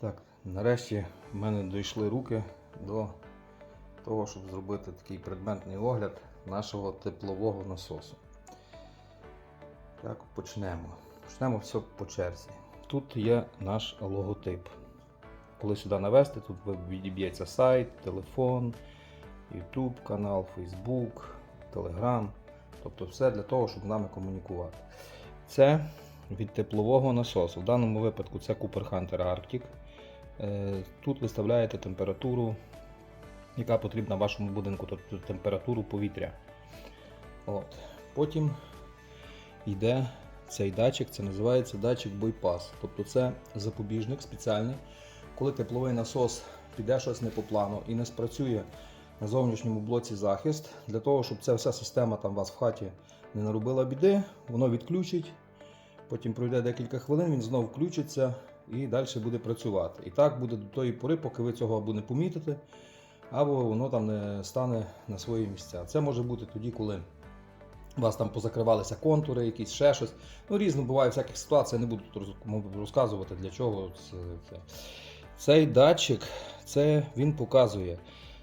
Так, нарешті в мене дійшли руки до того, щоб зробити такий предметний огляд нашого теплового насосу. Так, почнемо. Почнемо все по черзі. Тут є наш логотип. Коли сюди навести, тут відіб'ється сайт, телефон, YouTube канал, Facebook, Telegram. Тобто все для того, щоб з нами комунікувати. Це від теплового насосу. В даному випадку це Cooper Hunter Arctic. Е, Тут виставляєте температуру, яка потрібна вашому будинку, тобто температуру повітря. От. Потім йде цей датчик, це називається датчик бойпас. Тобто це запобіжник спеціальний. Коли тепловий насос піде щось не по плану і не спрацює на зовнішньому блоці захист, для того, щоб ця вся система там вас в хаті не наробила біди, воно відключить. Потім пройде декілька хвилин, він знову включиться і далі буде працювати. І так буде до тої пори, поки ви цього або не помітите, або воно там не стане на свої місця. Це може бути тоді, коли у вас там позакривалися контури, якісь ще щось. Ну, різно буває всяких ситуацій, я не буду розказувати для чого це. Цей датчик це він показує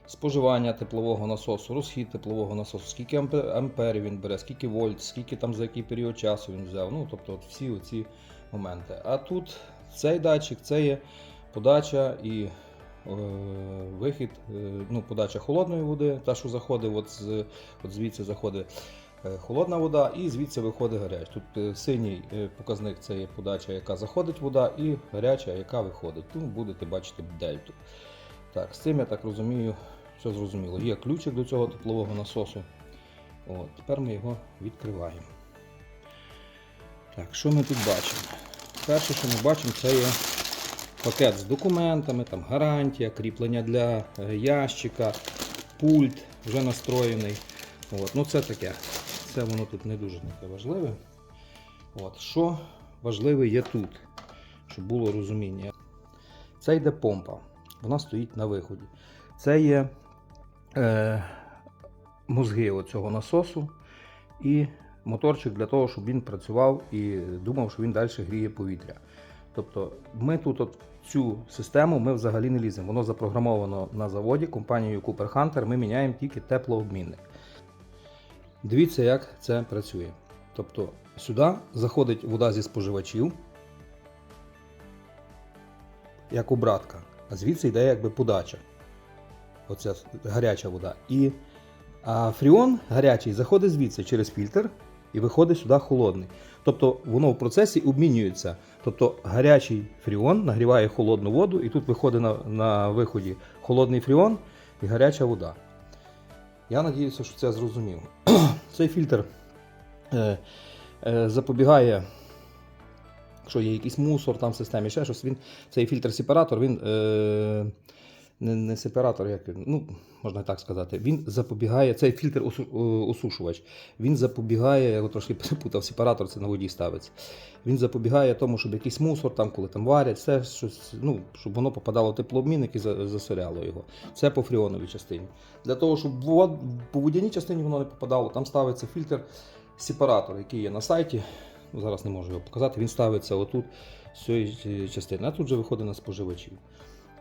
споживання теплового насосу, розхід теплового насосу, скільки амперів він бере, скільки вольт, скільки там за який період часу він взяв. Ну, тобто от всі оці моменти. А тут цей датчик це є подача і е, вихід, е, ну, подача холодної води, та, що заходить, от, з, от звідси заходить е, холодна вода, і звідси виходить гаряча. Тут е, синій е, показник це є подача, яка заходить вода, і гаряча, яка виходить. Тут будете бачити дельту. Так, з цим я так розумію, все зрозуміло. Є ключик до цього теплового насосу. От, тепер ми його відкриваємо. Так, що ми тут бачимо? Перше, що ми бачимо, це є пакет з документами, там гарантія, кріплення для е, ящика, пульт вже настроєний. От, ну це таке. Це воно тут не дуже таке важливе. От, що важливе є тут, щоб було розуміння. Це йде помпа. Вона стоїть на виході. Це є е, мозги оцього насосу і моторчик для того, щоб він працював і думав, що він далі гріє повітря. Тобто ми тут от цю систему ми взагалі не ліземо. Воно запрограмовано на заводі компанією Cooper Hunter. Ми міняємо тільки теплообмінник. Дивіться, як це працює. Тобто сюди заходить вода зі споживачів, як обратка, а звідси йде якби подача. Оця гаряча вода. І а фріон гарячий заходить звідси через фільтр і виходить сюди холодний. Тобто воно в процесі обмінюється. Тобто гарячий фріон нагріває холодну воду, і тут виходить на, на виході холодний фріон і гаряча вода. Я надіюся, що це зрозумів. Цей фільтр е, е, запобігає, якщо є якийсь мусор там в системі, ще щось, він, цей фільтр-сепаратор, він е, не, не сепаратор, як ну, можна так сказати, він запобігає, цей фільтр осушувач, він запобігає, я його трошки перепутав, сепаратор це на воді ставиться. Він запобігає тому, щоб якийсь мусор, там, коли там варять, все щось, ну, щоб воно попадало в теплообмінник і засоряло його. Це по фріоновій частині. Для того, щоб по водяній частині воно не попадало, там ставиться фільтр сепаратор, який є на сайті. Ну, Зараз не можу його показати. Він ставиться отут з цієї частини, а тут вже виходить на споживачів.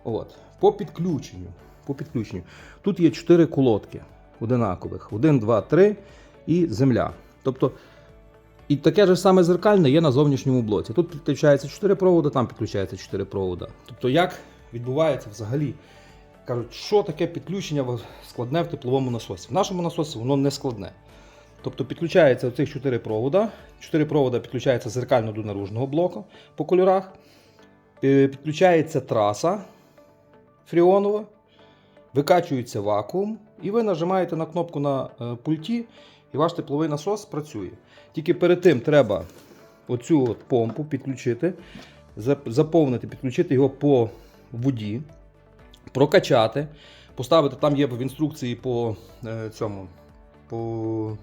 От. По підключенню. По підключенню. Тут є 4 колодки одинакових: 1, 2, 3 і земля. Тобто, і таке ж саме зеркальне є на зовнішньому блоці. Тут підключається 4 проводи, там підключається 4 провода. Тобто, як відбувається взагалі? Кажуть, що таке підключення складне в тепловому насосі? В нашому насосі воно не складне. Тобто підключається оцих 4 провода. 4 провода підключаються зеркально до наружного блоку по кольорах. Е, Підключається траса фріонова, викачується вакуум, і ви нажимаєте на кнопку на е, пульті, і ваш тепловий насос працює. Тільки перед тим треба оцю от помпу підключити, заповнити, підключити його по воді, прокачати, поставити, там є в інструкції по е, цьому. По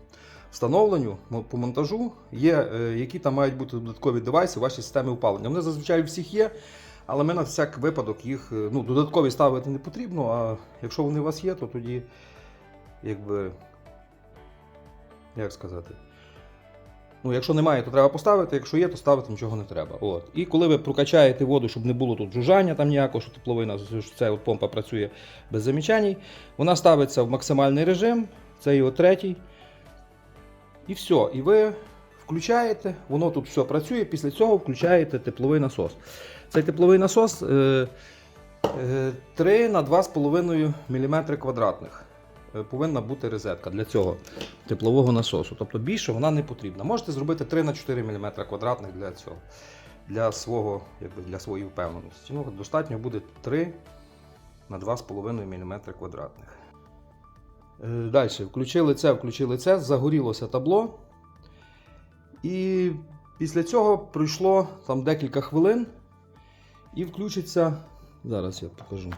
встановленню, по монтажу є, е, які там мають бути додаткові девайси у вашій системі опалення. Вони зазвичай у всіх є, але ми на всяк випадок їх е, ну, додаткові ставити не потрібно, а якщо вони у вас є, то тоді, якби, як сказати, Ну, якщо немає, то треба поставити, якщо є, то ставити нічого не треба. От. І коли ви прокачаєте воду, щоб не було тут жужжання там ніякого, що тепловина, що ця от помпа працює без замічань, вона ставиться в максимальний режим, це його третій. І все. І ви включаєте, воно тут все працює, після цього включаєте тепловий насос. Цей тепловий насос е, е, 3 на 2,5 мм квадратних. Е, Повинна бути розетка для цього теплового насосу. Тобто більше вона не потрібна. Можете зробити 3 на 4 мм квадратних для цього, для, свого, якби, для своєї впевненості. Ну, достатньо буде 3 на 2,5 мм квадратних. Далі, включили це, включили це, загорілося табло. І після цього пройшло там декілька хвилин і включиться. Зараз я покажу.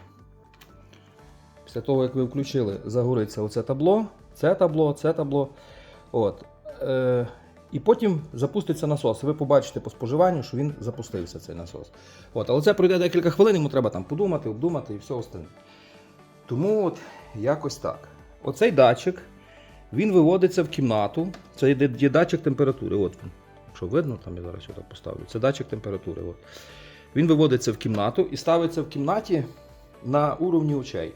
Після того, як ви включили, загориться оце табло, це табло, це табло. От. Е, і потім запуститься насос. Ви побачите по споживанню, що він запустився, цей насос. От, але це пройде декілька хвилин, йому треба там подумати, обдумати і все остальне. Тому от якось так. Оцей датчик, він виводиться в кімнату. Це є, датчик температури. От він. Якщо видно, там я зараз сюди поставлю. Це датчик температури. От. Він виводиться в кімнату і ставиться в кімнаті на уровні очей.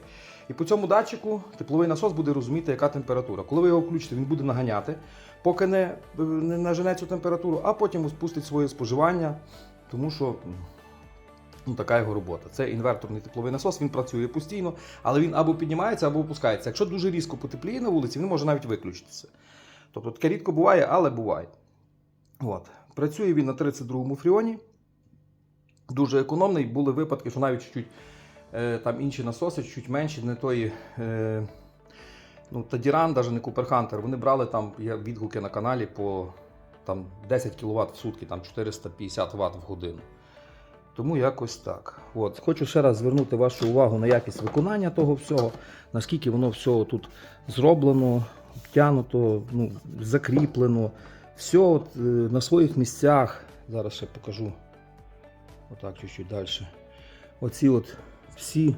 І по цьому датчику тепловий насос буде розуміти, яка температура. Коли ви його включите, він буде наганяти, поки не, не нажене цю температуру, а потім спустить своє споживання, тому що ну, така його робота. Це інверторний тепловий насос, він працює постійно, але він або піднімається, або опускається. Якщо дуже різко потепліє на вулиці, він може навіть виключитися. Тобто таке рідко буває, але буває. От. Працює він на 32-му фріоні. Дуже економний. Були випадки, що навіть чуть е, там інші насоси, чуть менші, не тої. Е, ну, Тадіран, навіть не Купер Хантер, вони брали там є відгуки на каналі по там, 10 кВт в сутки, там 450 Вт в годину. Тому якось так. От. Хочу ще раз звернути вашу увагу на якість виконання того всього, наскільки воно все тут зроблено, обтянуто, ну, закріплено. Все от, е, на своїх місцях. Зараз ще покажу. Отак чуть-чуть далі. Оці от всі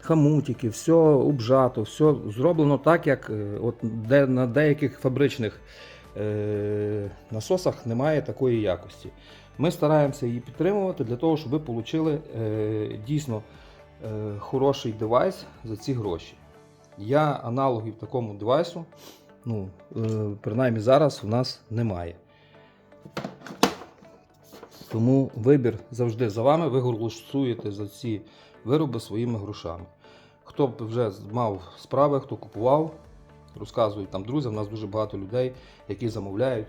хамутики, все обжато, все зроблено так, як е, от де, на деяких фабричних насосах немає такої якості. Ми стараємося її підтримувати для того, щоб ви отримали е, дійсно е, хороший девайс за ці гроші. Я аналогів такому девайсу, ну, е, принаймні зараз, у нас немає. Тому вибір завжди за вами, ви голосуєте за ці вироби своїми грошами. Хто б вже мав справи, хто купував, розказують там друзям, у нас дуже багато людей, які замовляють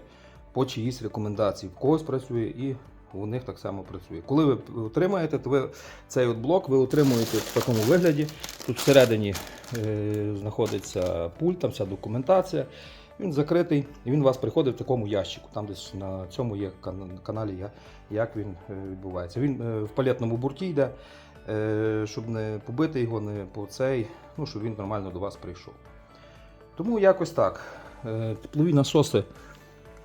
по чиїсь рекомендації. В когось працює і у них так само працює. Коли ви отримаєте, то ви цей от блок ви отримуєте в такому вигляді. Тут всередині е, знаходиться пульт, там вся документація. Він закритий і він у вас приходить в такому ящику. Там десь на цьому є каналі, як він е, відбувається. Він е, в палетному бурті йде, е, щоб не побити його, не по цей, ну, щоб він нормально до вас прийшов. Тому якось так. Е, Теплові насоси.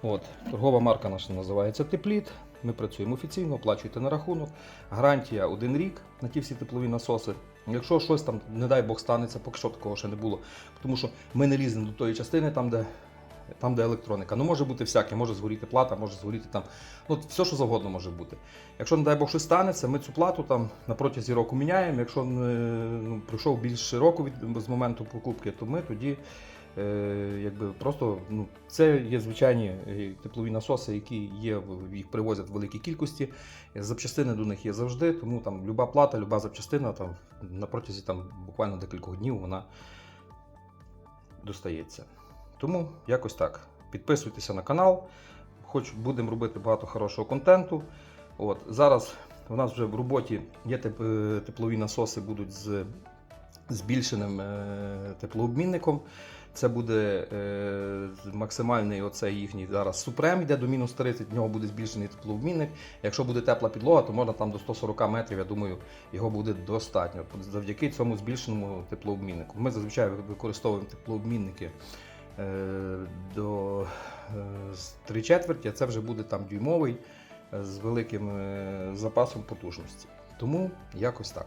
От, торгова марка наша називається Тепліт. Ми працюємо офіційно, оплачуйте на рахунок. Гарантія один рік на ті всі теплові насоси. Якщо щось там, не дай Бог, станеться, поки що такого ще не було. Тому що ми не ліземо до тої частини, там, де, там, де електроніка. Ну, може бути всяке, може згоріти плата, може згоріти там. Ну, все, що завгодно може бути. Якщо, не дай Бог, щось станеться, ми цю плату там на протязі року міняємо. Якщо ну, пройшов більше року від, з моменту покупки, то ми тоді якби просто ну, це є звичайні е, теплові насоси, які є, їх привозять в великій кількості. Запчастини до них є завжди, тому там люба плата, люба запчастина там на протязі там буквально декількох днів вона достається. Тому якось так. Підписуйтеся на канал. Хоч будемо робити багато хорошого контенту. От, зараз у нас вже в роботі є е, теплові насоси, будуть з збільшеним е, теплообмінником. Це буде е, максимальний оцей їхній зараз супрем, йде до мінус 30, в нього буде збільшений теплообмінник. Якщо буде тепла підлога, то можна там до 140 метрів, я думаю, його буде достатньо. Завдяки цьому збільшеному теплообміннику. Ми зазвичай використовуємо теплообмінники е, до е, 3 четверті, а це вже буде там дюймовий е, з великим е, запасом потужності. Тому якось так.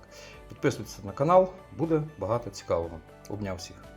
Підписуйтесь на канал, буде багато цікавого. Обняв всіх.